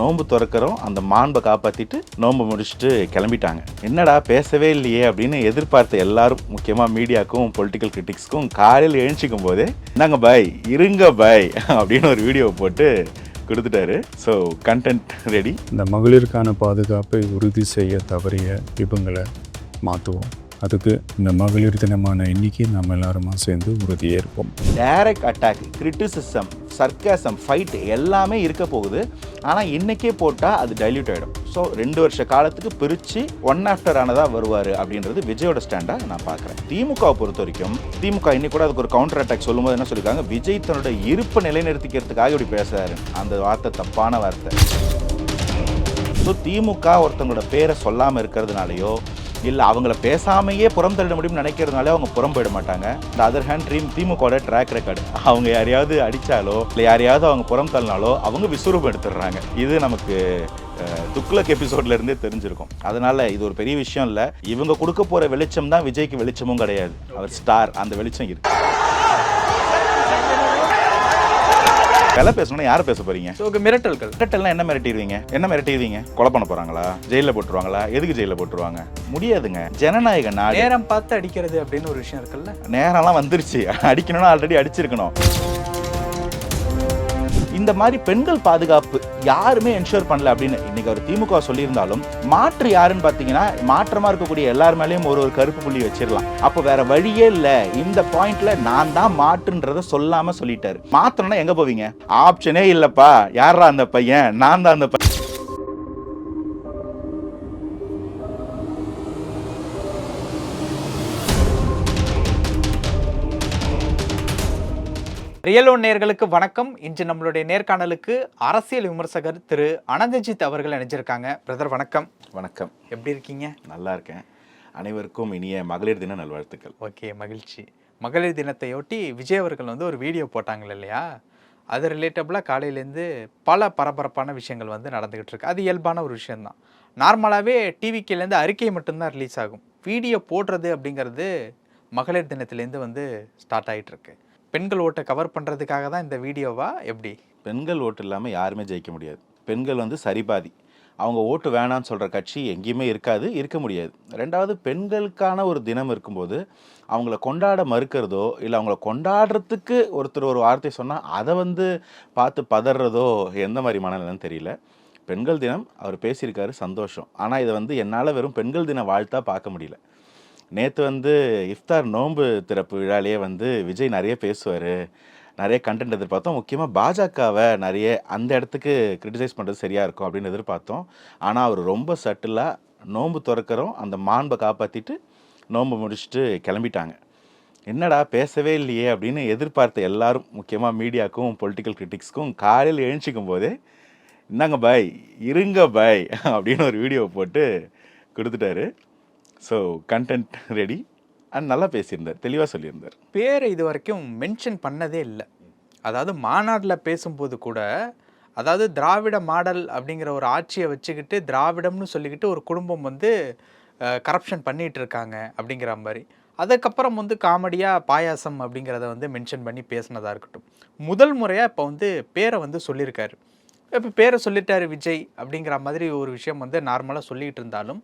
நோன்பு திறக்கிறோம் அந்த மாண்பை காப்பாற்றிட்டு நோன்பு முடிச்சுட்டு கிளம்பிட்டாங்க. என்னடா பேசவே இல்லையே அப்படின்னு எதிர்பார்த்த எல்லாரும் முக்கியமாக மீடியாக்கும் பொலிட்டிக்கல் கிரிட்டிக்ஸ்க்கும் காலையில் எழுந்திக்கும் போதே இந்தாங்க பாய் இருங்க பாய் அப்படின்னு ஒரு வீடியோ போட்டு கொடுத்துட்டாரு. ஸோ கண்டென்ட் ரெடி இந்த மகளிருக்கான பாதுகாப்பை உறுதி செய்ய தவறிய இவங்களை மாற்றுவோம் அதுக்கு இந்த மகளிர் தினமான இன்னைக்கு நம்ம எல்லாருமா சேர்ந்து உறுதியேற்போம். Direct attack criticism sarcasm fight எல்லாமே இருக்க போகுது. ஆனால் இன்றைக்கே போட்டால் அது டைல்யூட் ஆகிடும் ஸோ ரெண்டு வருஷ காலத்துக்கு பிரித்து ஒன் ஆஃப்டர் ஆனதாக வருவார் அப்படின்றது விஜயோட ஸ்டாண்டாக நான் பார்க்குறேன். திமுகவை பொறுத்த வரைக்கும் திமுக இன்னைக்கு கூட அதுக்கு ஒரு கவுண்டர் அட்டாக் சொல்லும்போது என்ன சொல்லியிருக்காங்க? விஜய் தன்னோட இருப்பை நிலைநிறுத்திக்கிறதுக்காக இப்படி பேசுகிறாரு அந்த வார்த்தை தப்பான வார்த்தை. ஸோ திமுக ஒருத்தவங்களோட பேரை சொல்லாமல் இருக்கிறதுனாலையோ இல்லை அவங்கள பேசாமையே புறம் தள்ள முடியும்னு நினைக்கிறதுனால அவங்க புறம் போயிட மாட்டாங்க. இந்த அதர் ஹேண்ட் ட்ரீம் திமுகவோட ட்ராக் ரெக்கார்டு அவங்க யாரையாவது அடித்தாலோ இல்லை யாரையாவது அவங்க புறம் தள்ளினாலோ அவங்க விஸ்வரூபம் எடுத்துடுறாங்க இது நமக்கு துக்ளக் எபிசோட்ல இருந்தே தெரிஞ்சிருக்கும். அதனால இது ஒரு பெரிய விஷயம் இல்லை. இவங்க கொடுக்க போற வெளிச்சம் தான் விஜய்க்கு வெளிச்சமும் கிடையாது. அவர் ஸ்டார் அந்த வெளிச்சம் இருக்கு. விலை பேசணும்னா யாரை பேச போறீங்க? ஸோ மிரட்டல்கள். மிரட்டல்லாம் என்ன மிரட்டிடுவீங்க? என்ன மிரட்டிடுவீங்க? கொலை பண்ண போறாங்களா? ஜெயில போட்டுருவாங்களா? எதுக்கு ஜெயில போட்டுருவாங்க? முடியாதுங்க. ஜனநாயக நாடு. நேரம் பார்த்து அடிக்கிறது அப்படின்னு ஒரு விஷயம் இருக்குல்ல? நேரம்லாம் வந்துருச்சு. அடிக்கணும்னா ஆல்ரெடி அடிச்சிருக்கணும். இந்த மாதிரி பெண்கள் பாதுகாப்பு யாருமே என்ஷூர் பண்ணல அப்படின்னு இன்னைக்கு அவர் திமுக சொல்லியிருந்தாலும் மாற்று யாருன்னு பார்த்தீங்கன்னா மாற்றமா இருக்கக்கூடிய எல்லார் மேலேயும் ஒரு ஒரு கருப்பு புள்ளி வச்சிடலாம். அப்போ வேற வழியே இல்லை. இந்த பாயிண்ட்ல நான் தான் மாற்றுன்றத சொல்லாம சொல்லிட்டாரு. மாற்றணும்னா எங்க போவீங்க? ஆப்ஷனே இல்லப்பா. யாரா அந்த பையன்? நான் தான் அந்த பையன். ரியல் ஒன் நேர்களுக்கு வணக்கம். இன்று நம்மளுடைய நேர்காணலுக்கு அரசியல் விமர்சகர் திரு அனந்தஜித் அவர்கள் இணைஞ்சிருக்காங்க. பிரதர் வணக்கம். வணக்கம். எப்படி இருக்கீங்க? நல்லா இருக்கேன். அனைவருக்கும் இனிய மகளிர் தின நல்வாழ்த்துக்கள். ஓகே மகிழ்ச்சி. மகளிர் தினத்தையொட்டி விஜய் அவர்கள் வந்து ஒரு வீடியோ போட்டாங்க இல்லையா? அது ரிலேட்டபிளாக காலையிலேருந்து பல பரபரப்பான விஷயங்கள் வந்து நடந்துக்கிட்டு இருக்கு. அது இயல்பான ஒரு விஷயம்தான். நார்மலாகவே டிவிக்கிலேருந்து அறிக்கை மட்டும்தான் ரிலீஸ் ஆகும். வீடியோ போடுறது அப்படிங்கிறது மகளிர் தினத்துலேருந்து வந்து ஸ்டார்ட் ஆகிட்டு இருக்கு. பெண்கள் ஓட்டை கவர் பண்ணுறதுக்காக தான் இந்த வீடியோவா? எப்படி? பெண்கள் ஓட்டு இல்லாமல் யாருமே ஜெயிக்க முடியாது. பெண்கள் வந்து சரிபாதி. அவங்க ஓட்டு வேணாம்னு சொல்கிற கட்சி எங்கேயுமே இருக்காது இருக்க முடியாது. ரெண்டாவது பெண்களுக்கான ஒரு தினம் இருக்கும்போது அவங்கள கொண்டாட மறுக்கிறதோ இல்லை அவங்கள கொண்டாடுறதுக்கு ஒருத்தர் ஒரு வார்த்தை சொன்னால் அதை வந்து பார்த்து பதறதோ எந்த மாதிரி மனநிலைன்னு தெரியல. பெண்கள் தினம் அவர் பேசியிருக்காரு சந்தோஷம். ஆனால் இதை வந்து என்னால் வெறும் பெண்கள் தின வாழ்த்தா பார்க்க முடியல. நேற்று வந்து இஃப்தார் நோன்பு திறப்பு விழாலேயே வந்து விஜய் நிறைய பேசுவார். நிறைய கண்டென்ட் எதிர்பார்த்தோம். முக்கியமாக பாஜகவை நிறைய அந்த இடத்துக்கு கிரிட்டிசைஸ் பண்ணுறது சரியாக இருக்கும் அப்படின்னு எதிர்பார்த்தோம். ஆனால் அவர் ரொம்ப சட்டிலாக நோன்பு திறக்கிறோம். அந்த மாண்பை காப்பாற்றிட்டு நோன்பு முடிச்சுட்டு கிளம்பிட்டாங்க. என்னடா பேசவே இல்லையே அப்படின்னு எதிர்பார்த்த எல்லாரும் முக்கியமாக மீடியாக்கும் பொலிட்டிக்கல் கிரிட்டிக்ஸ்க்கும் காலையில் எழுந்திக்கும் போதே இந்தாங்க பாய் இருங்க பாய் அப்படின்னு ஒரு வீடியோ போட்டு கொடுத்துட்டாரு. ஸோ கண்டென்ட் ரெடி அண்ட் நல்லா பேசியிருந்தார் தெளிவாக சொல்லியிருந்தார். பேரை இது வரைக்கும் மென்ஷன் பண்ணதே இல்லை. அதாவது மாநாட்டில் பேசும்போது கூட அதாவது திராவிட மாடல் அப்படிங்கிற ஒரு ஆட்சியை வச்சுக்கிட்டு திராவிடம்னு சொல்லிக்கிட்டு ஒரு குடும்பம் வந்து கரப்ஷன் பண்ணிகிட்டு இருக்காங்க அப்படிங்கிற மாதிரி. அதுக்கப்புறம் வந்து காமெடியாக பாயாசம் அப்படிங்கிறத வந்து மென்ஷன் பண்ணி பேசினதாக இருக்கட்டும். முதல் முறையாக இப்போ வந்து பேரை வந்து சொல்லியிருக்காரு. இப்போ பேரை சொல்லிட்டாரு விஜய் அப்படிங்கிற மாதிரி ஒரு விஷயம் வந்து நார்மலாக சொல்லிகிட்டு இருந்தாலும்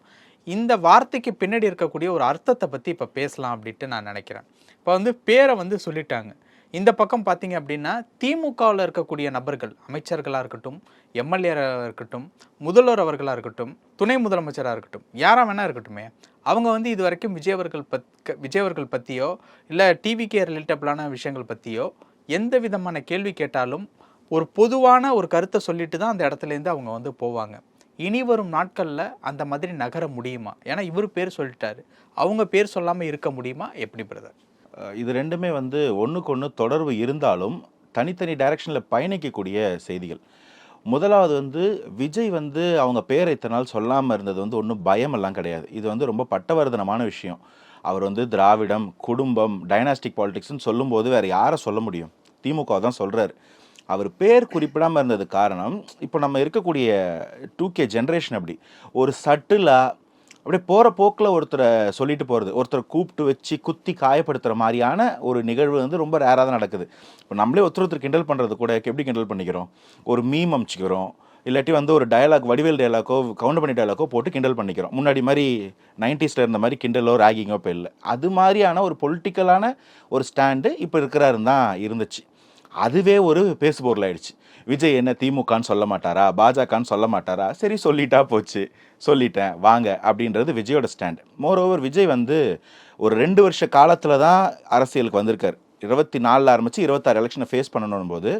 இந்த வார்த்தைக்கு பின்னாடி இருக்கக்கூடிய ஒரு அர்த்தத்தை பற்றி இப்போ பேசலாம் அப்படின்ட்டு நான் நினைக்கிறேன். இப்போ வந்து பேரை வந்து சொல்லிட்டாங்க. இந்த பக்கம் பார்த்தீங்க அப்படின்னா திமுகவில் இருக்கக்கூடிய நபர்கள் அமைச்சர்களாக இருக்கட்டும் எம்எல்ஏராக இருக்கட்டும் முதல்வர் அவர்களாக இருக்கட்டும் துணை முதலமைச்சராக இருக்கட்டும் யாராக வேணா இருக்கட்டுமே அவங்க வந்து இது வரைக்கும் விஜய் அவர்கள் பத் விஜயவர்கள் பற்றியோ இல்லை டிவிக்கே ரிலேட்டபிளான விஷயங்கள் பற்றியோ எந்த விதமான கேள்வி கேட்டாலும் ஒரு பொதுவான ஒரு கருத்தை சொல்லிட்டு தான் அந்த இடத்துலேருந்து அவங்க வந்து போவாங்க. இனி வரும் நாட்களில் அந்த மாதிரி நகர முடியுமா? ஏன்னா இவர் பேர் சொல்லிட்டாரு. அவங்க பேர் சொல்லாமல் இருக்க முடியுமா? எப்படி பிரதர் இது ரெண்டுமே வந்து ஒன்றுக்கு ஒன்று தொடர்பு இருந்தாலும் தனித்தனி டைரக்ஷனில் பயணிக்கக்கூடிய செய்திகள். முதலாவது வந்து விஜய் வந்து அவங்க பேரை இத்தனை நாள் சொல்லாமல் இருந்தது வந்து ஒன்றும் பயமெல்லாம் கிடையாது. இது வந்து ரொம்ப பட்டவர்தனமான விஷயம். அவர் வந்து திராவிடம் குடும்பம் டைனாஸ்டிக் பாலிடிக்ஸ்னு சொல்லும்போது வேறு யாரை சொல்ல முடியும்? திமுக தான் சொல்கிறார் அவர் பேர் குறிப்பிடாமல் இருந்தது காரணம் இப்போ நம்ம இருக்கக்கூடிய டூ கே ஜென்ரேஷன் அப்படி. ஒரு சட்டிலாக அப்படியே போகிற போக்கில் ஒருத்தரை சொல்லிட்டு போகிறது ஒருத்தரை கூப்பிட்டு வச்சு குத்தி காயப்படுத்துகிற மாதிரியான ஒரு நிகழ்வு வந்து ரொம்ப ரேராக தான் நடக்குது. இப்போ நம்மளே ஒருத்தர் ஒருத்தர் கிண்டல் பண்ணுறது கூட எப்படி கிண்டல் பண்ணிக்கிறோம்? ஒரு மீம் அமுச்சிக்கிறோம் இல்லாட்டி வந்து ஒரு டயலாக் வடிவேல் டயலாக்கோ கவுண்ட் பண்ணி டயலாக்கோ போட்டு கிண்டல் பண்ணிக்கிறோம். முன்னாடி மாதிரி நைன்டிஸில் இருந்த மாதிரி கிண்டலோ ராகிங்கோ இப்போ இல்லை. அது மாதிரியான ஒரு பொலிட்டிக்கலான ஒரு ஸ்டாண்டு இப்போ இருக்கிறாருந்தான் இருந்துச்சு. அதுவே ஒரு பேசுபொருள் ஆயிடுச்சு. விஜய் என்ன திமுகன்னு சொல்ல மாட்டாரா? பாஜகன்னு சொல்ல மாட்டாரா? சரி சொல்லிட்டா போச்சு. சொல்லிட்டேன் வாங்க அப்படின்றது விஜயோட ஸ்டாண்ட். மோரோவர் விஜய் வந்து ஒரு ரெண்டு வருஷ காலத்தில் தான் அரசியலுக்கு வந்திருக்கார். இருபத்தி நாலில் ஆரம்பித்து இருபத்தாறு எலெக்ஷனை ஃபேஸ் பண்ணணும் போது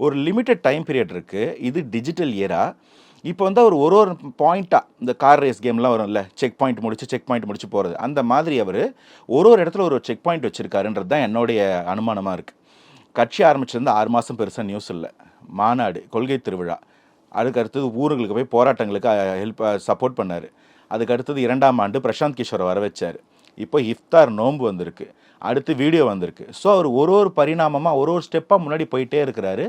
ஒரு லிமிட்டட் டைம் பீரியட் இருக்குது இது டிஜிட்டல் இயரா இப்போ வந்து அவர் ஒரு ஒரு பாயிண்ட்டாக இந்த கார் ரேஸ் கேம்லாம் வரும்ல செக் பாயிண்ட் முடிச்சு செக் பாயிண்ட் முடிச்சு போகிறது அந்த மாதிரி அவர் ஒரு ஒரு இடத்துல ஒரு செக் பாயிண்ட் வச்சுருக்காருன்றது தான் என்னுடைய அனுமானமாக இருக்குது கட்சி ஆரம்பிச்சிருந்து ஆறு மாதம் பெருசாக நியூஸ் இல்லை. மாநாடு கொள்கை திருவிழா. அதுக்கு அடுத்தது ஊர்களுக்கு போய் போராட்டங்களுக்கு ஹெல்ப் சப்போர்ட் பண்ணார். அதுக்கு அடுத்தது இரண்டாம் ஆண்டு பிரசாந்த் கிஷோரை வர வச்சார் இப்போ இஃப்தார் நோன்பு வந்திருக்கு. அடுத்து வீடியோ வந்திருக்கு. ஸோ அவர் ஒரு ஒரு பரிணாமமாக ஒரு ஒரு ஸ்டெப்பாக முன்னாடி போயிட்டே இருக்கிறாரு.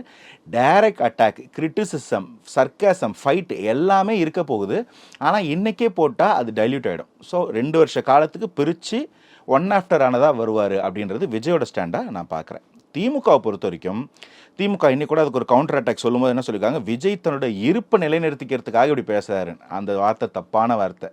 Direct attack criticism sarcasm fight எல்லாமே இருக்க போகுது. ஆனால் இன்றைக்கே போட்டால் அது டைல்யூட் ஆகிடும் ஸோ ரெண்டு வருஷ காலத்துக்கு பிரித்து ஒன் ஆஃப்டர் ஆனதாக வருவார் அப்படின்றது விஜயோட ஸ்டாண்டாக நான் பார்க்குறேன் திமுகவை பொறுத்த வரைக்கும் திமுக இன்னைக்கு கூட அதுக்கு ஒரு கவுண்டர் அட்டாக் சொல்லும்போது என்ன சொல்லியிருக்காங்க விஜய் தன்னோட இருப்பை நிலைநிறுத்திக்கிறதுக்காக இப்படி பேசுகிறாரு அந்த வார்த்தை தப்பான வார்த்தை.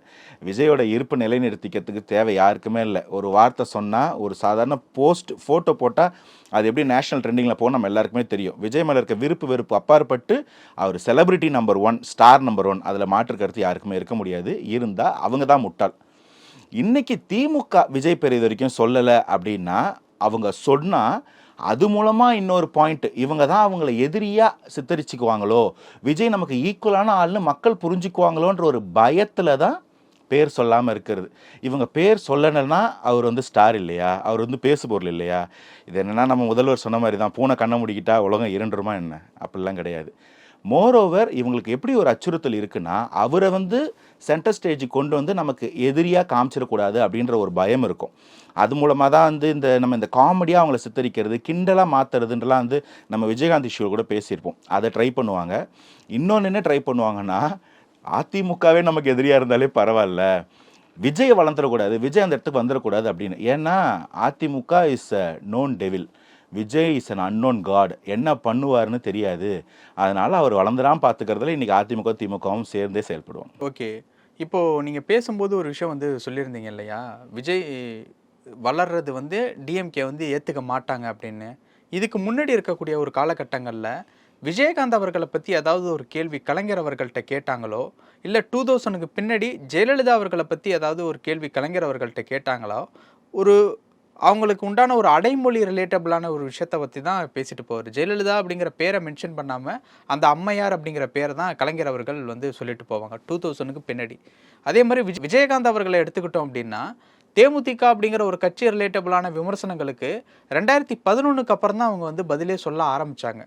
விஜயோட இருப்பு நிலைநிறுத்திக்கிறதுக்கு தேவை யாருக்குமே இல்லை. ஒரு வார்த்தை சொன்னால் ஒரு சாதாரண போஸ்ட் ஃபோட்டோ போட்டால் அது எப்படி நேஷனல் ட்ரெண்டிங்கில் போக நம்ம எல்லாருக்குமே தெரியும். விஜய் மேலே இருக்க விருப்பு வெறுப்பு அப்பாற்பட்டு அவர் celebrity number one star number one அதில் மாற்று கருத்து யாருக்குமே இருக்க முடியாது. இருந்தால் அவங்க தான் முட்டாள். இன்னைக்கு திமுக விஜய் பெரிய வரைக்கும் சொல்லலை அப்படின்னா அவங்க சொன்னால் அது மூலமாக இன்னொரு பாயிண்ட் இவங்க தான் அவங்கள எதிரியாக சித்தரிச்சுக்குவாங்களோ? விஜய் நமக்கு ஈக்குவலான ஆள்னு மக்கள் புரிஞ்சுக்குவாங்களோன்ற ஒரு பயத்தில் தான் பேர் சொல்லாமல் இருக்கிறது. இவங்க பேர் சொல்லணும்னா அவர் வந்து ஸ்டார் இல்லையா? அவர் வந்து பேசுபொருள் இல்லையா? இது என்னென்னா நம்ம முதல்வர் சொன்ன மாதிரி தான் பூனை கண்ணை முடிக்கிட்டா உலகம் இருண்டுருமா என்ன? அப்படிலாம் கிடையாது. மோரோவர் இவங்களுக்கு எப்படி ஒரு அச்சுறுத்தல் இருக்குன்னா அவரை வந்து சென்டர் ஸ்டேஜுக்கு கொண்டு வந்து நமக்கு எதிரியாக காமிச்சிடக்கூடாது அப்படின்ற ஒரு பயம் இருக்கும். அது மூலமாக தான் வந்து இந்த நம்ம இந்த காமெடியாக அவங்கள சித்தரிக்கிறது கிண்டலாக மாற்றுறதுன்றலாம் வந்து நம்ம விஜயகாந்த் இஷ்யூ கூட பேசியிருப்போம். அதை ட்ரை பண்ணுவாங்க. இன்னொன்று என்ன ட்ரை பண்ணுவாங்கன்னா அதிமுகவே நமக்கு எதிரியாக இருந்தாலே பரவாயில்ல. விஜய் வளர்ந்துடக்கூடாது. விஜய் அந்த இடத்துக்கு வந்துடக்கூடாது அப்படின்னு. ஏன்னா AIADMK is a known devil Vijay is an unknown god என்ன பண்ணுவாருன்னு தெரியாது. அதனால அவர் வளர்ந்துடாம பார்த்துக்கிறதுல இன்னைக்கு அதிமுக திமுகவும் சேர்ந்தே செயல்படுவோம் ஓகே. இப்போது நீங்கள் பேசும்போது ஒரு விஷயம் வந்து சொல்லியிருந்தீங்க இல்லையா? விஜய் வளர்றது வந்து டிஎம்கே வந்து ஏற்றுக்க மாட்டாங்க அப்படின்னு. இதுக்கு முன்னாடி இருக்கக்கூடிய ஒரு காலகட்டங்களில் விஜயகாந்த் அவர்களை பற்றி ஏதாவது ஒரு கேள்வி கலைஞர் அவர்கள்ட்ட கேட்டாங்களோ? இல்லை டூ தௌசண்ட்க்கு பின்னாடி ஜெயலலிதா அவர்களை பற்றி ஏதாவது ஒரு கேள்வி கலைஞர் அவர்கள்ட்ட கேட்டாங்களோ? ஒரு அவங்களுக்கு உண்டான ஒரு அடைமொழி ரிலேட்டபிளான ஒரு விஷயத்தை பற்றி தான் பேசிட்டு போவார் ஜெயலலிதா அப்படிங்கிற பேரை மென்ஷன் பண்ணாமல் அந்த அம்மையார் அப்படிங்கிற பேரை தான் கலைஞர் அவர்கள் வந்து சொல்லிட்டு போவாங்க. டூ தௌசண்ட்க்கு பின்னாடி. அதே மாதிரி விஜய் விஜயகாந்த் அவர்களை எடுத்துக்கிட்டோம் அப்படின்னா தேமுதிக அப்படிங்கிற ஒரு கட்சி ரிலேட்டபிளான விமர்சனங்களுக்கு ரெண்டாயிரத்தி பதினொன்றுக்கு அப்புறம் தான் அவங்க வந்து பதிலே சொல்ல ஆரம்பித்தாங்க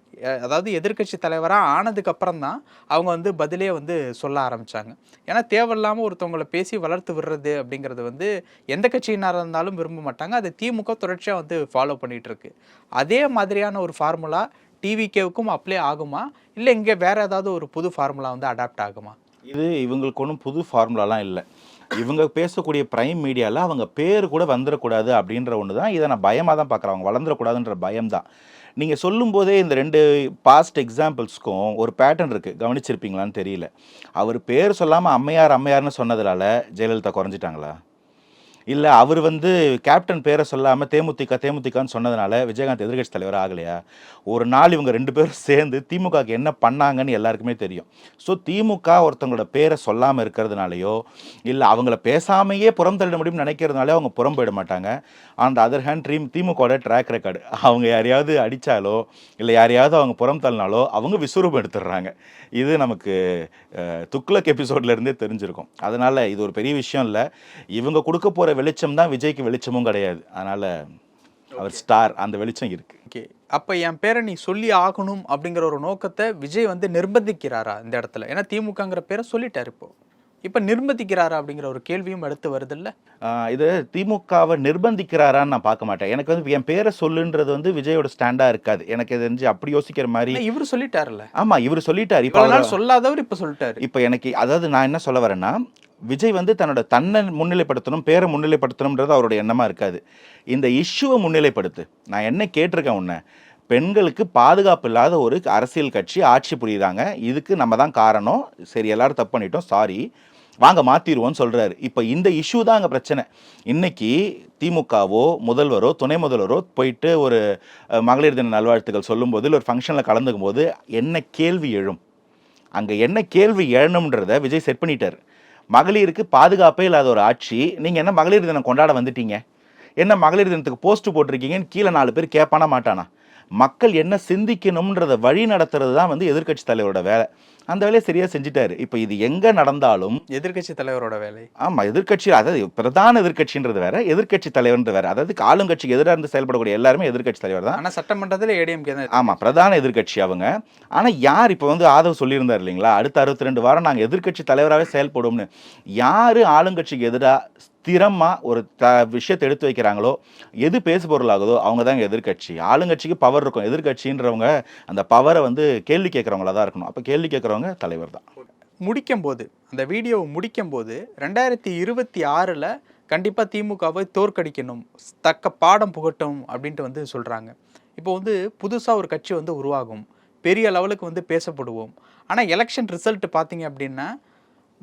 அதாவது எதிர்க்கட்சி தலைவராக ஆனதுக்கு அப்புறம் தான் அவங்க வந்து பதிலே வந்து சொல்ல ஆரம்பித்தாங்க ஏன்னா தேவையில்லாமல் ஒருத்தவங்களை பேசி வளர்த்து விடுறது அப்படிங்கிறது வந்து எந்த கட்சியினராக இருந்தாலும் விரும்ப மாட்டாங்க. அதை திமுக தொடர்ச்சியாக வந்து ஃபாலோ பண்ணிகிட்ருக்கு அதே மாதிரியான ஒரு ஃபார்முலா டிவிகேவுக்கும் அப்ளை ஆகுமா? இல்லை இங்கே வேறு ஏதாவது ஒரு புது ஃபார்முலா வந்து அடாப்ட் ஆகுமா? இது இவங்களுக்கு ஒன்றும் புது ஃபார்முலாலாம் இல்லை. இவங்க பேசக்கூடிய பிரைம் மீடியாவில் அவங்க பேர் கூட வந்துடக்கூடாது அப்படின்ற ஒன்று தான் இதை நான் பயமாக தான் பார்க்குறேன் அவங்க வளர்ந்துடக்கூடாதுன்ற பயம் தான் நீங்கள் சொல்லும்போதே இந்த ரெண்டு பாஸ்ட் எக்ஸாம்பிள்ஸ்க்கும் ஒரு பேட்டர்ன் இருக்குது கவனிச்சிருப்பீங்களான்னு தெரியல. அவர் பேர் சொல்லாமல் அம்மையார் அம்மையார்னு சொன்னதுனால ஜெயலலிதா குறைஞ்சிட்டாங்களா? இல்லை அவர் வந்து கேப்டன் பேரை சொல்லாமல் தேமுதிக தேமுதிகன்னு சொன்னதுனால விஜயகாந்த் எதிர்கட்சி தலைவர் ஆகலையா? ஒரு நாள் இவங்க ரெண்டு பேரும் சேர்ந்து திமுகக்கு என்ன பண்ணாங்கன்னு எல்லாருக்குமே தெரியும். ஸோ திமுக ஒருத்தவங்களோட பேரை சொல்லாமல் இருக்கிறதுனாலையோ இல்லை அவங்கள பேசாமையே புறம் தள்ளிட முடியும்னு நினைக்கிறதுனாலே அவங்க புறம் போயிட மாட்டாங்க. அந்த அதர் ஹேண்ட் ட்ரீம் திமுகவோட ட்ராக் ரெக்கார்டு அவங்க யாரையாவது அடித்தாலோ இல்லை யாரையாவது அவங்க புறம் தள்ளினாலோ அவங்க விஸ்வரூபம் எடுத்துடுறாங்க இது நமக்கு துக்ளக் எபிசோட்லேருந்தே தெரிஞ்சிருக்கும். அதனால் இது ஒரு பெரிய விஷயம் இல்லை. இவங்க கொடுக்க போகிற வெளிச்சம் தான் விஜய்க்கு வெளிச்சமும் கிடையாது. அதனால அவர் ஸ்டார் அந்த வெளிச்சம் இருக்கு. ஓகே அப்போ என் பேரை நீ சொல்லி ஆகணும் அப்படிங்கிற ஒரு நோக்கத்தை விஜய் வந்து நிர்பந்திக்கிறாரா இந்த இடத்துல? ஏன்னா திமுகங்கிற பேரை சொல்லிட்டாரு இப்போ. இப்போ நிர்பந்திக்கிறாரா அப்படிங்கிற ஒரு கேள்வியும் அடுத்து வருதுல்ல? ஆஹ் இது திமுகவை நிர்பந்திக்கிறாரான்னு நான் பார்க்க மாட்டேன். எனக்கு வந்து என் பேரை சொல்லுன்றது வந்து விஜயோட ஸ்டாண்டா இருக்காது. எனக்கு தெரிஞ்சு அப்படி யோசிக்கிற மாதிரி இவரு சொல்லிட்டாருல்ல? ஆமா இவர் சொல்லிட்டார். இப்போ சொல்லாதவர் இப்ப சொல்லிட்டாரு. இப்போ எனக்கு அதாவது நான் என்ன சொல்ல வரேன்னா விஜய் வந்து தன்னோட தன்னை முன்னிலைப்படுத்தணும் பேரை முன்னிலைப்படுத்தணுன்றது அவருடைய எண்ணமாக இருக்காது. இந்த இஷ்யூவை முன்னிலைப்படுத்து. நான் என்ன கேட்டிருக்கேன் உன்னை? பெண்களுக்கு பாதுகாப்பு இல்லாத ஒரு அரசியல் கட்சி ஆட்சி புரியுதாங்க. இதுக்கு நம்ம தான் காரணம். சரி எல்லாரும் தப்பு பண்ணிட்டோம். சாரி வாங்க மாற்றிடுவோம்னு சொல்கிறாரு இப்போ இந்த இஷ்யூ தான் அங்கே பிரச்சனை. இன்னைக்கு திமுகவோ முதல்வரோ துணை முதல்வரோ போயிட்டு ஒரு மகளிர் தின நல்வாழ்த்துக்கள் சொல்லும்போது இல்லை ஒரு ஃபங்க்ஷனில் கலந்துக்கும் போது என்ன கேள்வி எழும்? அங்கே என்ன கேள்வி எழணுன்றதை விஜய் செட் பண்ணிட்டார். மகளிருக்கு பாதுகாப்பே இல்லாத ஒரு ஆட்சி. நீங்கள் என்ன மகளிர் தினம் கொண்டாட வந்துட்டீங்க? என்ன மகளிர் தினத்துக்கு போஸ்ட் போட்டிருக்கீங்கன்னு கீழே நாலு பேர் கேட்பானா மாட்டானா? மக்கள் என்ன சிந்திக்கணும்ன்றத வழி நடத்துறது தான் வந்து எதிர்க்கட்சி தலைவரோட வேலை. அந்த வேலையை சரியாக செஞ்சுட்டாரு. இப்போ இது எங்கே நடந்தாலும் எதிர்க்கட்சி தலைவரோட வேலை. ஆமாம் எதிர்க்கட்சி அதாவது பிரதான எதிர்க்கட்சின்றது வேற எதிர்க்கட்சி தலைவர்ன்றது வேற. அதாவது ஆளுங்கட்சிக்கு எதிராக இருந்து செயல்படக்கூடிய எல்லாருமே எதிர்க்கட்சி தலைவர் தான். ஆனா சட்டமன்றத்தில் ஏடிஎம்கே தான் ஆமாம் பிரதான எதிர்க்கட்சி அவங்க. ஆனால் யார் இப்போ வந்து ஆதவ் சொல்லியிருந்தார் இல்லைங்களா? அடுத்த அறுபத்தி ரெண்டு வாரம் நாங்கள் எதிர்க்கட்சி தலைவராகவே செயல்படுவோம்னு. யார் ஆளுங்கட்சிக்கு எதிராக ஸ்திரமாக ஒரு த விஷயத்தை எடுத்து வைக்கிறாங்களோ எது பேசு பொருளாகுதோ அவங்க தாங்க எதிர்க்கட்சி. ஆளுங்கட்சிக்கு பவர் இருக்கும். எதிர்க்கட்சின்றவங்க அந்த பவரை வந்து கேள்வி கேட்குறவங்களா தான் இருக்கணும். அப்போ கேள்வி கேட்குறவங்க தலைவர் தான். முடிக்கும் போது அந்த வீடியோவை முடிக்கும் போது ரெண்டாயிரத்தி இருபத்தி ஆறில் கண்டிப்பாக திமுகவை தோற்கடிக்கணும். தக்க பாடம் புகட்டும் அப்படின்ட்டு வந்து சொல்கிறாங்க இப்போ வந்து புதுசாக ஒரு கட்சி வந்து உருவாகும். பெரிய லெவலுக்கு வந்து பேசப்படுவோம். ஆனால் எலெக்ஷன் ரிசல்ட் பார்த்தீங்க அப்படின்னா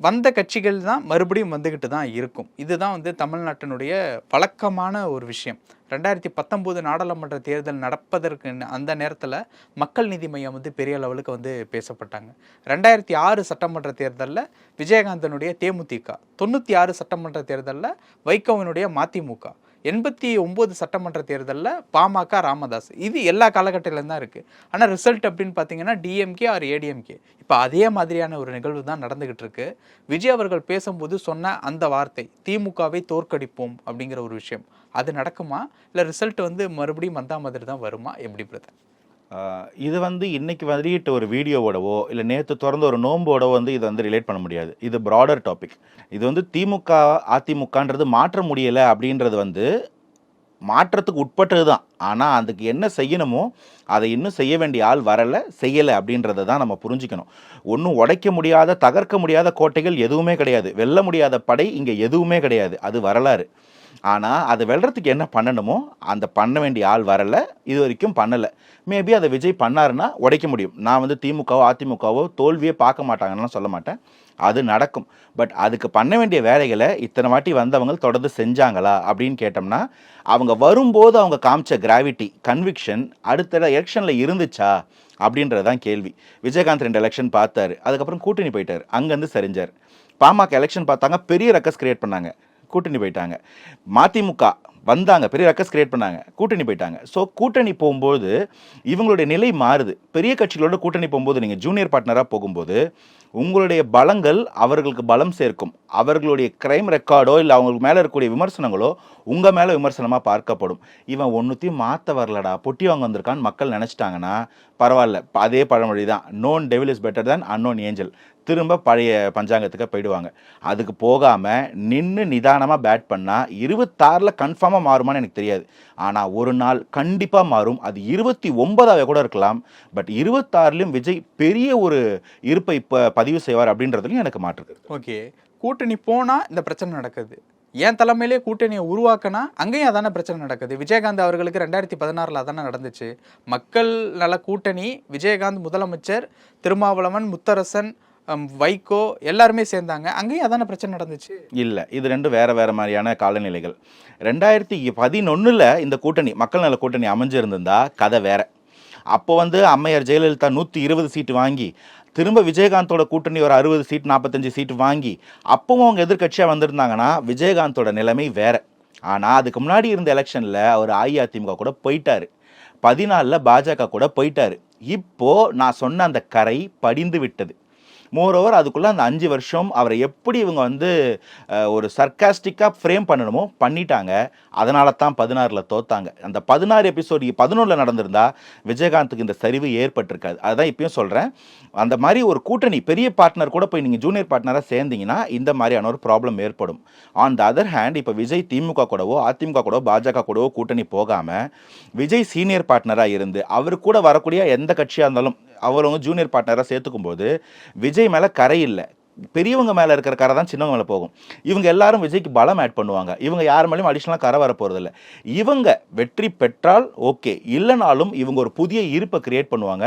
வந்த கட்சிகள் தான் மறுபடியும் வந்துக்கிட்டு தான் இருக்கும். இதுதான் வந்து தமிழ்நாட்டினுடைய வழக்கமான ஒரு விஷயம். ரெண்டாயிரத்தி பத்தொம்போது நாடாளுமன்ற தேர்தல் நடப்பதற்கு அந்த நேரத்தில் மக்கள் நீதி மையம் வந்து பெரிய லெவலுக்கு வந்து பேசப்பட்டாங்க. ரெண்டாயிரத்தி ஆறு சட்டமன்ற தேர்தலில் விஜயகாந்தனுடைய தேமுதிக தொண்ணூற்றி ஆறு சட்டமன்ற தேர்தலில் வைகோவினுடைய மதிமுக எண்பத்தி ஒம்பது சட்டமன்ற தேர்தலில் பாமக ராமதாஸ். இது எல்லா காலகட்டத்திலும் தான் இருக்குது ஆனால் ரிசல்ட் அப்படின்னு பார்த்தீங்கன்னா டிஎம்கே ஆர் ஏடிஎம்கே இப்போ அதே மாதிரியான ஒரு நிகழ்வு தான் நடந்துகிட்டு இருக்கு. விஜய் அவர்கள் பேசும்போது சொன்ன அந்த வார்த்தை திமுகவை தோற்கடிப்போம் அப்படிங்கிற ஒரு விஷயம். அது நடக்குமா? இல்லை ரிசல்ட் வந்து மறுபடியும் வந்தா மாதிரி தான் வருமா? எப்படி பிரதர்? இது வந்து இன்னைக்கு வெளியிட்ட ஒரு வீடியோவோடவோ இல்லை நேற்று திறந்த ஒரு நோம்போடவோ வந்து இதை வந்து ரிலேட் பண்ண முடியாது. இது ப்ராடர் டாபிக் இது வந்து திமுக அதிமுகன்றது மாற்ற முடியலை அப்படின்றது வந்து மாற்றத்துக்கு உட்பட்டது தான். ஆனால் அதுக்கு என்ன செய்யணுமோ அதை இன்னும் செய்ய வேண்டிய ஆள் வரலை செய்யலை அப்படின்றத தான் நம்ம புரிஞ்சுக்கணும். ஒன்றும் உடைக்க முடியாத தகர்க்க முடியாத கோட்டைகள் எதுவுமே கிடையாது. வெல்ல முடியாத படை இங்கே எதுவுமே கிடையாது. அது வரலாறு. ஆனால் அதை வெல்றதுக்கு என்ன பண்ணணுமோ அந்த பண்ண வேண்டிய ஆள் வரலை இது வரைக்கும் பண்ணலை. மேபி அதை விஜய் பண்ணாருன்னா உடைக்க முடியும். நான் வந்து திமுகவோ அதிமுகவோ தோல்வியே பார்க்க மாட்டாங்கன்னு சொல்ல மாட்டேன். அது நடக்கும். பட் அதுக்கு பண்ண வேண்டிய வேலைகளை இத்தனை வாட்டி வந்தவங்க தொடர்ந்து செஞ்சாங்களா அப்படின்னு கேட்டோம்னா அவங்க வரும்போது அவங்க காமிச்ச கிராவிட்டி கன்விக்ஷன் அடுத்த எலெக்ஷனில் இருந்துச்சா அப்படின்றது தான் கேள்வி. விஜயகாந்த் ரெண்டு எலெக்ஷன் பார்த்தாரு. அதுக்கப்புறம் கூட்டணி போயிட்டார். அங்கேருந்து சரிஞ்சார் பாமக எலெக்ஷன் பார்த்தாங்க. பெரிய ரெக்கஸ் கிரியேட் பண்ணாங்க. கூட்டணி போயிட்டாங்க. மதிமுக வந்தாங்க பெரிய ரெக்கஸ் கிரியேட் பண்ணாங்க கூட்டணி போயிட்டாங்க. ஸோ கூட்டணி போகும்போது இவங்களுடைய நிலை மாறுது. பெரிய கட்சிகளோட கூட்டணி போகும்போது நீங்கள் ஜூனியர் பார்ட்னராக போகும்போது உங்களுடைய பலங்கள் அவர்களுக்கு பலம் சேர்க்கும். அவர்களுடைய கிரைம் ரெக்கார்டோ இல்லை அவங்களுக்கு மேலே இருக்கக்கூடிய விமர்சனங்களோ உங்கள் மேலே விமர்சனமாக பார்க்கப்படும். இவன் ஒன்றுத்தையும் மாற்ற வரலடா. பொட்டி வாங்க வந்திருக்கான்னு மக்கள் நினச்சிட்டாங்கன்னா பரவாயில்ல. அதே பழமொழி தான் known devil is better than unknown angel திரும்ப பழைய பஞ்சாங்கத்துக்கு போயிடுவாங்க. அதுக்கு போகாமல் நின்று நிதானமாக பேட் பண்ணால் இருபத்தாறில் கன்ஃபார்மாக மாறுமான்னு எனக்கு தெரியாது. ஆனால் ஒரு நாள் கண்டிப்பாக மாறும். அது இருபத்தி ஒன்பதாவே கூட இருக்கலாம். பட் இருபத்தாறுலையும் விஜய் பெரிய ஒரு இருப்பை இப்போ பதிவு செய்வார் அப்படின்றதுலையும் எனக்கு மாற்றுது ஓகே. கூட்டணி போனால் இந்த பிரச்சனை நடக்குது. என் தலைமையிலே கூட்டணியை உருவாக்கினா அங்கேயும் அதான பிரச்சனை நடக்குது. விஜயகாந்த் அவர்களுக்கு ரெண்டாயிரத்தி பதினாறில் அதானே நடந்துச்சு. மக்கள் நல கூட்டணி விஜயகாந்த் முதலமைச்சர் திருமாவளவன் முத்தரசன் வைகோ எல்லாருமே சேர்ந்தாங்க. அங்கேயும் அதான பிரச்சனை நடந்துச்சு? இல்லை இது ரெண்டும் வேற வேற மாதிரியான காலநிலைகள். ரெண்டாயிரத்தி பதினொன்றில் இந்த கூட்டணி மக்கள் நல கூட்டணி அமைஞ்சிருந்திருந்தா கதை வேற. அப்போ வந்து அம்மையார் ஜெயலலிதா நூற்றி இருபது சீட்டு வாங்கி திரும்ப விஜயகாந்தோட கூட்டணி ஒரு அறுபது சீட் நாற்பத்தஞ்சு சீட்டு வாங்கி அப்பவும் அவங்க எதிர்க்கட்சியாக வந்திருந்தாங்கன்னா விஜயகாந்தோட நிலைமை வேற. ஆனால் அதுக்கு முன்னாடி இருந்த எலெக்ஷனில் அவர் அஇஅதிமுக கூட போயிட்டார். பதினாலில் பாஜக கூட போயிட்டார். இப்போது நான் சொன்ன அந்த கரை படிந்து விட்டது. மோரோவர் அதுக்குள்ளே அந்த அஞ்சு வருஷம் அவரை எப்படி இவங்க வந்து ஒரு சர்க்காஸ்டிக்காக ஃப்ரேம் பண்ணணுமோ பண்ணிட்டாங்க. அதனால தான் பதினாறில் தோத்தாங்க. அந்த பதினாறு எபிசோடு பதினொன்றில் நடந்திருந்தா விஜயகாந்துக்கு இந்த சரிவு ஏற்பட்டிருக்காது. அதுதான் இப்பயும் சொல்கிறேன் அந்த மாதிரி ஒரு கூட்டணி பெரிய பார்ட்னர் கூட போய் நீங்கள் ஜூனியர் பார்ட்னராக சேர்ந்தீங்கன்னா இந்த மாதிரியான ஒரு ப்ராப்ளம் ஏற்படும். ஆன் த அதர் ஹேண்ட் இப்போ விஜய் திமுக கூடவோ அதிமுக கூடவோ பாஜக கூடவோ கூட்டணி போகாமல் விஜய் சீனியர் பார்ட்னராக இருந்து அவர் கூட வரக்கூடிய எந்த கட்சியாக இருந்தாலும் அவரவங்க ஜூனியர் பார்ட்னராக சேர்த்துக்கும் போது விஜய் மேலே கரை இல்லை. பெரியவங்க மேலே இருக்கிற கரை தான் சின்னவங்க மேலே போகும். இவங்க எல்லாரும் விஜய்க்கு பலம் ஆட் பண்ணுவாங்க. இவங்க யார் மேலேயும் அடிஷ்னலாக கரை வர போகிறதில்ல இவங்க வெற்றி பெற்றால் ஓகே இல்லைனாலும் இவங்க ஒரு புதிய இருப்பை கிரியேட் பண்ணுவாங்க.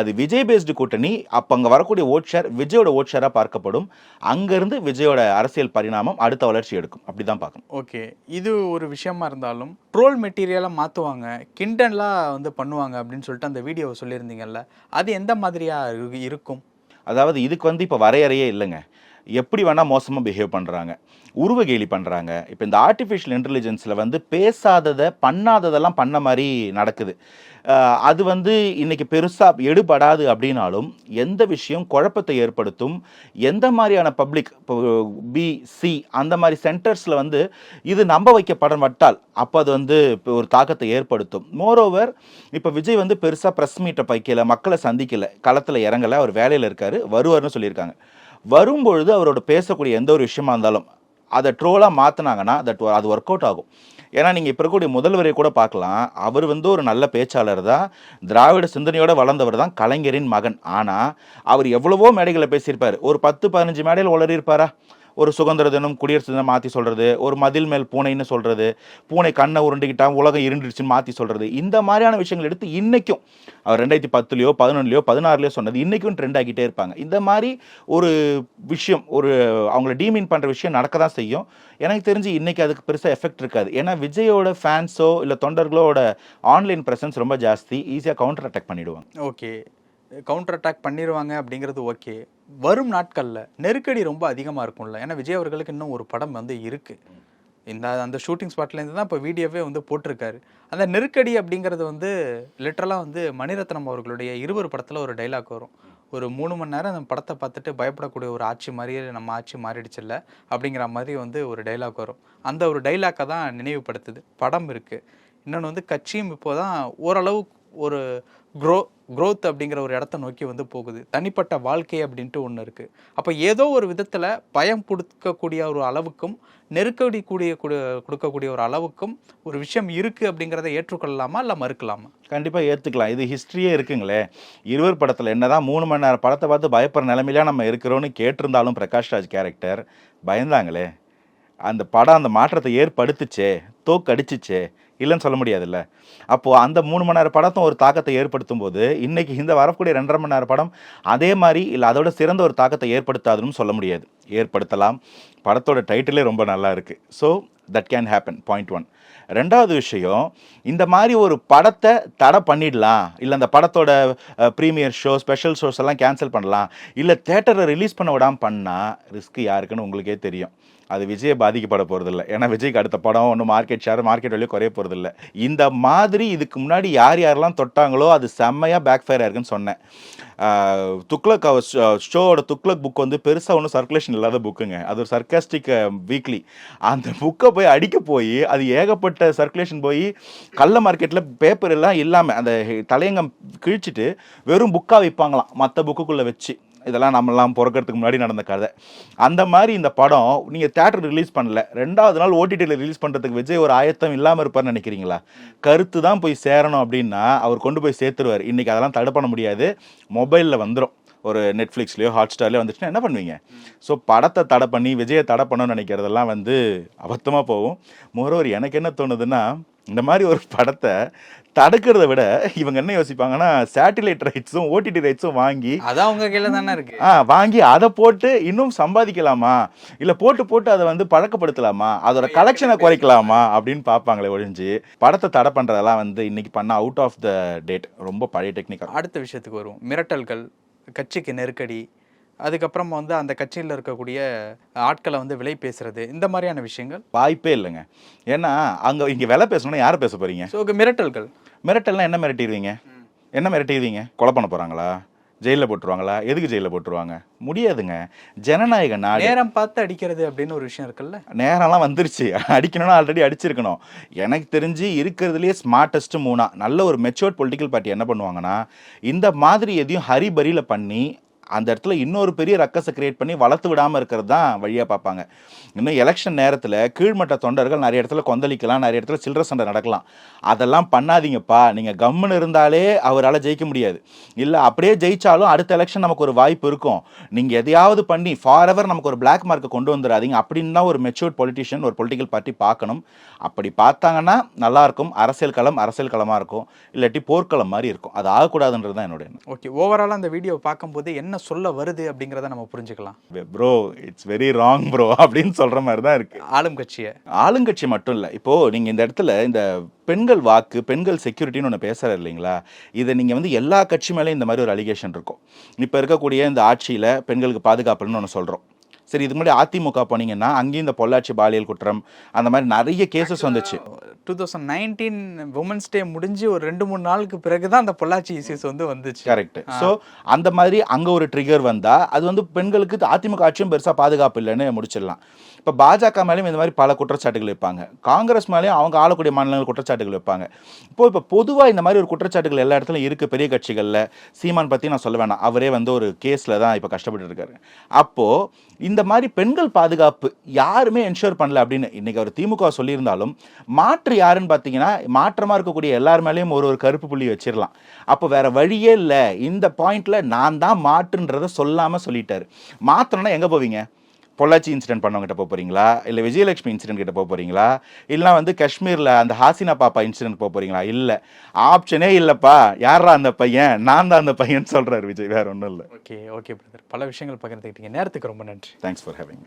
அது விஜய் பேஸ்டு கூட்டணி. அப்போ அங்கே வரக்கூடிய ஓட் ஷேர் விஜயோட ஓட் ஷேராக பார்க்கப்படும். அங்கேருந்து விஜயோட அரசியல் பரிணாமம் அடுத்த வளர்ச்சி எடுக்கும். அப்படி தான் பார்க்கணும். ஓகே இது ஒரு விஷயமா இருந்தாலும் ட்ரோல் மெட்டீரியலாக மாற்றுவாங்க கிண்டன்லாம் வந்து பண்ணுவாங்க அப்படின்னு சொல்லிட்டு அந்த வீடியோவை சொல்லியிருந்தீங்கல்ல அது எந்த மாதிரியாக இருக்கும்? அதாவது இதுக்கு வந்து இப்போ வரையறையே இல்லைங்க. எப்படி வேணால் மோசமாக பிஹேவ் பண்ணுறாங்க உருவகேலி பண்ணுறாங்க இப்போ இந்த ஆர்டிஃபிஷியல் இன்டெலிஜென்ஸில் வந்து பேசாததை பண்ணாததெல்லாம் பண்ண மாதிரி நடக்குது. அது வந்து இன்றைக்கி பெருசாக எடுபடாது அப்படின்னாலும் எந்த விஷயம் குழப்பத்தை ஏற்படுத்தும் எந்த மாதிரியான பப்ளிக் இப்போ பி சி அந்த மாதிரி சென்டர்ஸில் வந்து இது நம்ப வைக்கப்படப்பட்டால் அப்போ அது வந்து இப்போ ஒரு தாக்கத்தை ஏற்படுத்தும். மோரோவர் இப்போ விஜய் வந்து பெருசாக ப்ரெஸ் மீட்டை பைக்கல மக்களை சந்திக்கலை களத்தில் இறங்கலை அவர் வேலையில் இருக்கார் வருவார்னு சொல்லியிருக்காங்க. வரும்பொழுது அவரோட பேசக்கூடிய எந்த ஒரு விஷயமா இருந்தாலும் அதை ட்ரோலாக மாற்றினாங்கன்னா தட் அது ஒர்க் அவுட் ஆகும். ஏன்னா நீங்கள் இப்போ இருக்கக்கூடிய முதல்வரை கூட பார்க்கலாம். அவர் வந்து ஒரு நல்ல பேச்சாளர் தான். திராவிட சிந்தனையோடு வளர்ந்தவர் தான் கலைஞரின் மகன். ஆனால் அவர் எவ்வளவோ மேடைகளை பேசியிருப்பார். ஒரு பத்து பதினஞ்சு மேடையில் உளறியிருப்பாரா? ஒரு சுதந்திர தினம் குடியரசு தினம் மாற்றி சொல்கிறது ஒரு மதில் மேல் பூனைன்னு சொல்கிறது பூனை கண்ணை உருண்டுக்கிட்டா உலகம் இருண்டுடுச்சுன்னு மாற்றி சொல்கிறது இந்த மாதிரியான விஷயங்கள் எடுத்து இன்றைக்கும் அவர் ரெண்டாயிரத்தி பத்துலையோ பதினொன்றுலையோ பதினாறுலையோ சொன்னது இன்றைக்கும் ட்ரெண்ட் ஆகிட்டே இருப்பாங்க. இந்த மாதிரி ஒரு விஷயம் ஒரு அவங்கள டீமீன் பண்ணுற விஷயம் நடக்க தான் செய்யும். எனக்கு தெரிஞ்சு இன்னைக்கு அதுக்கு பெருசாக எஃபெக்ட் இருக்காது. ஏன்னா விஜயோட ஃபேன்ஸோ இல்லை தொண்டர்களோட ஆன்லைன் ப்ரெசன்ஸ் ரொம்ப ஜாஸ்தி. ஈஸியாக கவுண்டர் அட்டாக் பண்ணிவிடுவாங்க ஓகே கவுண்டர் அட்டாக் பண்ணிடுவாங்க அப்படிங்கிறது ஓகே வரும் நாட்களில் நெருக்கடி ரொம்ப அதிகமாக இருக்கும்ல. ஏன்னா விஜய் அவர்களுக்கு இன்னும் ஒரு படம் வந்து இருக்குது இந்த அந்த ஷூட்டிங் ஸ்பாட்லேருந்து தான் இப்போ வீடியோவே வந்து போட்டிருக்காரு. அந்த நெருக்கடி அப்படிங்கிறது வந்து லிட்டரலாக வந்து மணிரத்னம் அவர்களுடைய இருவர் படத்தில் ஒரு டைலாக் வரும். ஒரு மூணு மணி நேரம் அந்த படத்தை பார்த்துட்டு பயப்படக்கூடிய ஒரு ஆட்சி மாதிரியே நம்ம ஆட்சி மாறிடுச்சுல்ல அப்படிங்கிற மாதிரி வந்து ஒரு டைலாக் வரும். அந்த ஒரு டைலாக்கை தான் நினைவுபடுத்துது. படம் இருக்குது இன்னொன்று வந்து கட்சியும் இப்போ தான் ஓரளவு ஒரு க்ரோ க்ரோத் அப்படிங்கிற ஒரு இடத்த நோக்கி வந்து போகுது. தனிப்பட்ட வாழ்க்கை அப்படின்ட்டு ஒன்று இருக்குது அப்போ ஏதோ ஒரு விதத்தில் பயம் கொடுக்கக்கூடிய ஒரு அளவுக்கும் நெருக்கடி கூடிய கொடுக்கக்கூடிய ஒரு அளவுக்கும் ஒரு விஷயம் இருக்குது அப்படிங்கிறத ஏற்றுக்கொள்ளலாமா இல்லை மறுக்கலாமா? கண்டிப்பாக ஏற்றுக்கலாம் இது ஹிஸ்ட்ரியே இருக்குங்களே. இருவர் படத்தில் என்னதான் மூணு மணி நேரம் படத்தை பார்த்து பயப்படுற நிலைமையில நம்ம இருக்கிறோன்னு கேட்டிருந்தாலும் பிரகாஷ் ராஜ் கேரக்டர் பயந்தாங்களே. அந்த படம் அந்த மாற்றத்தை ஏற்படுத்துச்சே தோக்கடிச்சுச்சே இல்லைன்னு சொல்ல முடியாதுல்ல. அப்போது அந்த மூணு மணி நேரம் படத்தும் ஒரு தாக்கத்தை ஏற்படுத்தும் போது இன்றைக்கி இந்த வரக்கூடிய ரெண்டரை மணி நேரம் படம் அதே மாதிரி இல்லை அதோட சிறந்த ஒரு தாக்கத்தை ஏற்படுத்தாதுன்னு சொல்ல முடியாது. ஏற்படுத்தலாம். படத்தோட டைட்டிலே ரொம்ப நல்லா இருக்குது so that can happen point one ரெண்டாவது விஷயம் இந்த மாதிரி ஒரு படத்தை தடை பண்ணிடலாம். இல்லை அந்த படத்தோட ப்ரீமியர் ஷோ ஸ்பெஷல் ஷோஸ் எல்லாம் கேன்சல் பண்ணலாம். இல்லை தேட்டரை ரிலீஸ் பண்ண விடாமல் பண்ணால் ரிஸ்க் யாருக்குன்னு உங்களுக்கே தெரியும். அது விஜயை பாதிக்கப்பட போகிறதில்ல ஏன்னா விஜய்க்கு அடுத்த படம் ஒன்றும் மார்க்கெட் ஷேர் மார்க்கெட் வேல்யூ குறைய போகிறதில்ல இந்த மாதிரி இதுக்கு முன்னாடி யார் யாரெல்லாம் தொட்டாங்களோ அது செம்மையாக பேக் ஃபயர் ஆயிருக்குன்னு சொன்னேன். துக்ளக் அவர் ஷோவோட துக்ளக் புக் வந்து பெருசாக ஒன்றும் சர்க்குலேஷன் இல்லாத புக்குங்க அது ஒரு சர்க்காஸ்டிக் வீக்லி அந்த புக்கை போய் அடிக்க போய் அது ஏகப்பட்ட சர்க்குலேஷன் போய் கள்ள மார்க்கெட்டில் பேப்பர் எல்லாம் இல்லாமல் அந்த தலையங்கம் கிழிச்சிட்டு வெறும் புக்காக விற்பாங்களாம் மற்ற புக்குக்குள்ளே வச்சு. இதெல்லாம் நம்மலாம் பிறக்கிறதுக்கு முன்னாடி நடந்த கதை. அந்த மாதிரி இந்த படம் நீங்கள் தேட்டர் ரிலீஸ் பண்ணல. ரெண்டாவது நாள் ஓடிடியில் ரிலீஸ் பண்ணுறதுக்கு விஜய் ஒரு ஆயத்தம் இல்லாமல் இருப்பார்னு நினைக்கிறீங்களா? கருத்து தான் போய் சேரணும் அப்படின்னா அவர் கொண்டு போய் சேர்த்துருவார். இன்றைக்கி அதெல்லாம் தடை பண்ண முடியாது. மொபைலில் வந்துடும் ஒரு நெட்ஃப்ளிக்ஸ்லையோ ஹாட் ஸ்டார்லையோ வந்துச்சுன்னா என்ன பண்ணுவீங்க? ஸோ படத்தை தடை பண்ணி விஜயை தடை பண்ணணும்னு நினைக்கிறதெல்லாம் வந்து அபத்தமாக போகும். மோரோவர் எனக்கு என்ன தோணுதுன்னா இந்த மாதிரி ஒரு படத்தை தடுக்கிறத விட இவங்க என்ன யோசிப்பாங்கன்னா சேட்டிலைட் ரைட்ஸும் ஓடிடி ரைட்ஸும் வாங்கி அதான் உங்க கையில் தானே இருக்கு. ஆ வாங்கி அதை போட்டு இன்னும் சம்பாதிக்கலாமா? இல்லை போட்டு போட்டு அதை வந்து பழக்கப்படுத்தலாமா? அதோட கலெக்ஷனை குறைக்கலாமா? அப்படின்னு பார்ப்பாங்களே ஒழிஞ்சு படத்தை தடை பண்ணுறதெல்லாம் வந்து இன்னைக்கு பண்ண அவுட் ஆஃப் த டேட் ரொம்ப பழைய டெக்னிக் அடுத்த விஷயத்துக்கு வருவோம். மிரட்டல்கள் கட்சிக்கு நெருக்கடி அதுக்கப்புறம் வந்து அந்த கட்சியில் இருக்கக்கூடிய ஆட்களை வந்து விலை பேசுறது இந்த மாதிரியான விஷயங்கள்? வாய்ப்பே இல்லைங்க. ஏன்னா அங்கே இங்கே விலை பேசணும்னா யாரை பேச போறீங்க? ஸோ மிரட்டல்கள். மிரட்டல்னா என்ன மிரட்டிடுவீங்க? என்ன மிரட்டிடுவீங்க? கொலை பண்ண போகிறாங்களா ஜெயிலில் போட்டுருவாங்களா? எதுக்கு ஜெயிலில் போட்டுருவாங்க? முடியாதுங்க. ஜனநாயக நாடு. நேரம் பார்த்து அடிக்கிறது அப்படின்னு ஒரு விஷயம் இருக்குல்ல? நேரம்லாம் வந்துருச்சு. அடிக்கணும்னா ஆல்ரெடி அடிச்சிருக்கணும். எனக்கு தெரிஞ்சு இருக்கிறதுலே ஸ்மார்ட்டஸ்ட் மூணா. நல்ல ஒரு மெச்சூர்ட் பொலிட்டிக்கல் பார்ட்டி என்ன பண்ணுவாங்கன்னா இந்த மாதிரி எதையும் ஹரிபரியில் பண்ணி அந்த இடத்துல இன்னொரு பெரிய ரக்கஸை கிரியேட் பண்ணி வளர்த்து விடாமல் இருக்கிறது தான் வழியாக பார்ப்பாங்க. இன்னும் எலெக்ஷன் நேரத்தில் கீழ்மட்ட தொண்டர்கள் நிறைய இடத்துல கொந்தளிக்கலாம் நிறைய இடத்துல சில்லற சண்டை நடக்கலாம். அதெல்லாம் பண்ணாதீங்கப்பா. நீங்கள் கம்முன்னு இருந்தாலே அவரால் ஜெயிக்க முடியாது. இல்லை அப்படியே ஜெயித்தாலும் அடுத்த எலெக்ஷன் நமக்கு ஒரு வாய்ப்பு இருக்கும். நீங்கள் எதையாவது பண்ணி ஃபார் எவர் நமக்கு ஒரு பிளாக் மார்க்கை கொண்டு வந்துடாதீங்க அப்படின்னு தான் ஒரு மெச்சூர்ட் பொலிட்டிஷியன் ஒரு பொலிட்டிக்கல் பார்ட்டி பார்க்கணும். அப்படி பார்த்தாங்கன்னா நல்லாயிருக்கும் அரசியல் களம் அரசியல் களமாக இருக்கும். இல்லாட்டி போர்க்களம் மாதிரி இருக்கும். அது ஆகக்கூடாதுன்றது தான் என்னோட ஓகே ஓவராலாக அந்த வீடியோவை பார்க்கும்போது என்ன சொல்ல வருது அப்படிங்கிறத நம்ம புரிஞ்சுக்கலாம். Bro it's very wrong bro அப்படின்னு சொல்கிற மாதிரி தான் இருக்குது ஆளும் கட்சியை ஆளுங்கட்சி மட்டும் இல்லை. இப்போது நீங்கள் இந்த இடத்துல இந்த பெண்கள் வாக்கு பெண்கள் செக்யூரிட்டின்னு ஒன்று பேசுகிற இல்லைங்களா? இதை நீங்கள் வந்து எல்லா கட்சி மேலேயும் இந்த மாதிரி ஒரு அலிகேஷன் இருக்கும். இப்போ இருக்கக்கூடிய இந்த ஆட்சியில் பெண்களுக்கு பாதுகாப்புன்னு ஒன்று சொல்கிறோம் சரி இது முன்னாடி அதிமுக போனீங்கன்னா அங்கேயும் இந்த பொள்ளாச்சி பாலியல் குற்றம் அந்த மாதிரி நிறைய கேசஸ் வந்துச்சு. Two thousand nineteen women's day முடிஞ்சு ஒரு ரெண்டு மூணு நாளுக்கு பிறகு தான் அந்த பொள்ளாச்சி இஷ்யூஸ் வந்து வந்துச்சு. கரெக்ட் ஸோ அந்த மாதிரி அங்கே ஒரு ட்ரிகர் வந்தால் அது வந்து பெண்களுக்கு அதிமுக ஆட்சியும் பெருசாக பாதுகாப்பு இல்லைன்னு முடிச்சிடலாம். இப்போ பாஜக மேலேயும் இந்த மாதிரி பல குற்றச்சாட்டுகள் வைப்பாங்க. காங்கிரஸ் மேலேயும் அவங்க ஆளக்கூடிய மாநிலங்கள் குற்றச்சாட்டுகள் வைப்பாங்க. இப்போ இப்போ பொதுவாக இந்த மாதிரி ஒரு குற்றச்சாட்டுகள் எல்லா இடத்துலையும் இருக்குது பெரிய கட்சிகளில். சீமான் பற்றி நான் சொல்ல வேணாம். அவரே வந்து ஒரு கேஸில் தான் இப்போ கஷ்டப்பட்டு இருக்காரு. அப்போது இந்த மாதிரி பெண்கள் பாதுகாப்பு யாருமே என்ஷூர் பண்ணல அப்படின்னு இன்னைக்கு அவர் திமுக சொல்லியிருந்தாலும் மாற்று யாருன்னு பார்த்தீங்கன்னா மாற்றமாக இருக்கக்கூடிய எல்லார் மேலேயும் ஒரு ஒரு கருப்பு புள்ளி வச்சிடலாம் அப்போ வேற வழியே இல்லை. இந்த பாயிண்ட்ல நான் தான் மாற்றுன்றதை சொல்லாமல் சொல்லிட்டாரு. மாற்றணும்னா எங்கே போவீங்க? பொள்ளாச்சி இன்சிடென்ட் பண்ணவங்ககிட்ட போக போறீங்களா? இல்லை விஜயலட்சுமி இன்சிடென்ட் கிட்ட போக போறீங்களா? இல்லைனா வந்து காஷ்மீரில் அந்த ஹாசினா பாப்பா இன்சிடென்ட் போக போறீங்களா? இல்லை. ஆப்ஷனே இல்லைப்பா. யாரா அந்த பையன்? நான் தான் அந்த பையன் சொல்றாரு விஜய். வேற ஒன்றும் இல்லை. ஓகே ஓகே பிரதர் பல விஷயங்கள் பகிர்ந்துக்கிட்டீங்க நேரத்துக்கு ரொம்ப நன்றி. Thanks for having